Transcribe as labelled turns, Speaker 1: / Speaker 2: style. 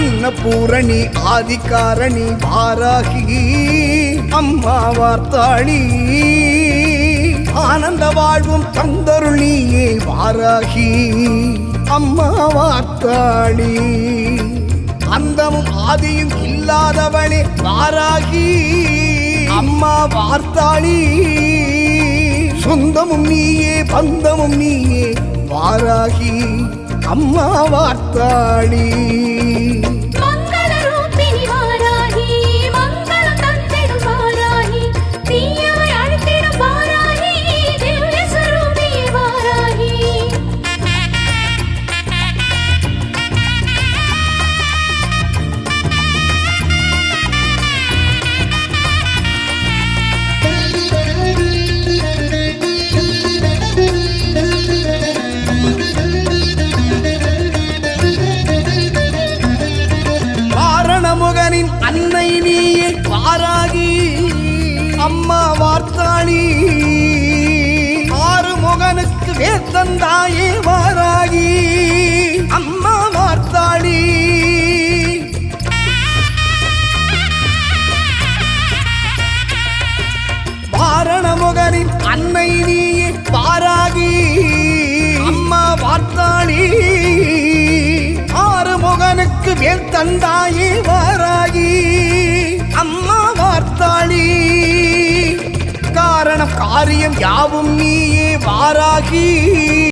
Speaker 1: அன்னபூரணி ஆதிகாரணி வாராகி அம்மா வார்த்தாளி. ஆனந்த வாழ்வும் தந்தருளியே வாராகி அம்மா வார்த்தாளி. அந்தமும் ஆதியும் இல்லாதவளே வாராகி அம்மா வார்த்தாளி. சொந்தமும் நீயே பந்தமும் நீயே வாராகி அம்மா வார்த்தாளி. நீயே பாராகி அம்மா வார்த்தாளி ஆறு முகனுக்கு வேத்தந்தாயே வாராகி அம்மா வார்த்தாளி வாரண வாரணமுகனின் அன்னை நீ எனக்கு மேல் தந்தாயி வாராகி. அம்மா வார்த்தாளி. காரணம் காரியம் யாவும் நீயே வாராகி.